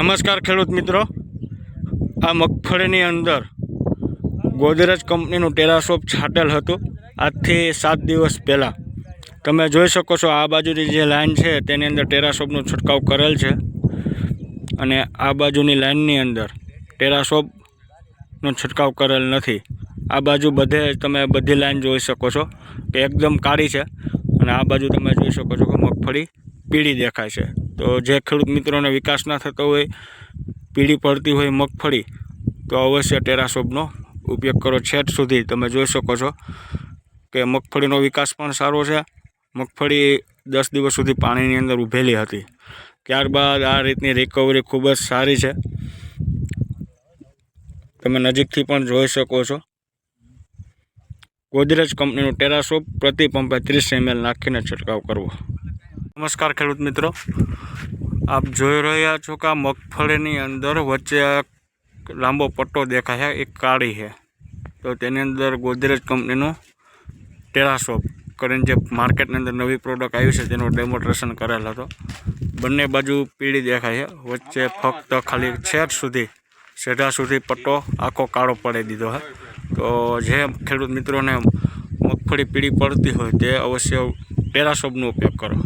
નમસ્કાર ખેડૂત મિત્રો. આ મગફળીની અંદર ગોદરેજ કંપનીનું ટેરાસોપ છાંટેલ હતું આજથી સાત દિવસ પહેલાં. તમે જોઈ શકો છો આ બાજુની જે લાઈન છે તેની અંદર ટેરાસોપનો છંટકાવ કરેલ છે. અને આ બાજુની લાઇનની અંદર ટેરાસોપનો છંટકાવ કરેલ નથી. આ બાજુ બધે તમે બધી લાઈન જોઈ શકો છો કે એકદમ કાળી છે. અને આ બાજુ તમે જોઈ શકો છો કે મગફળી પીળી દેખાય છે. તો જે ખેડૂત મિત્રોને વિકાસ ના થતો હોય, પીળી પડતી હોય, મગફળી, તો અવશ્ય ટેરાસોપનો ઉપયોગ કરો. છેટ સુધી તમે જોઈ શકો છો કે મગફળીનો વિકાસ પણ સારો છે. મગફળી દસ દિવસ સુધી પાણીની અંદર ઊભેલી હતી. ત્યારબાદ આ રીતની રિકવરી ખૂબ જ સારી છે. તમે નજીકથી પણ જોઈ શકો છો. ગોદરેજ કંપનીનું ટેરાસોપ પ્રતિ પંપે ત્રીસ એમએલ નાખીને છંટકાવ કરવો. નમસ્કાર ખેડૂત મિત્રો. આપ જોઈ રહ્યા છો કે આ મગફળીની અંદર વચ્ચે લાંબો પટ્ટો દેખાય છે. એક કાળી છે. તો તેની અંદર ગોદરેજ કંપનીનું ટેરાસોપ કરીને જે માર્કેટની અંદર નવી પ્રોડક્ટ આવી છે, તેનું ડેમોન્સ્ટ્રેશન કરેલ હતો. બંને બાજુ પીળી દેખાય છે. વચ્ચે ફક્ત ખાલી છેક સુધી સેઢા સુધી પટ્ટો આખો કાળો પડી દીધો છે. તો જે ખેડૂત મિત્રોને મગફળી પીળી પડતી હોય તે અવશ્ય પેરાસોબનો ઉપયોગ કરો.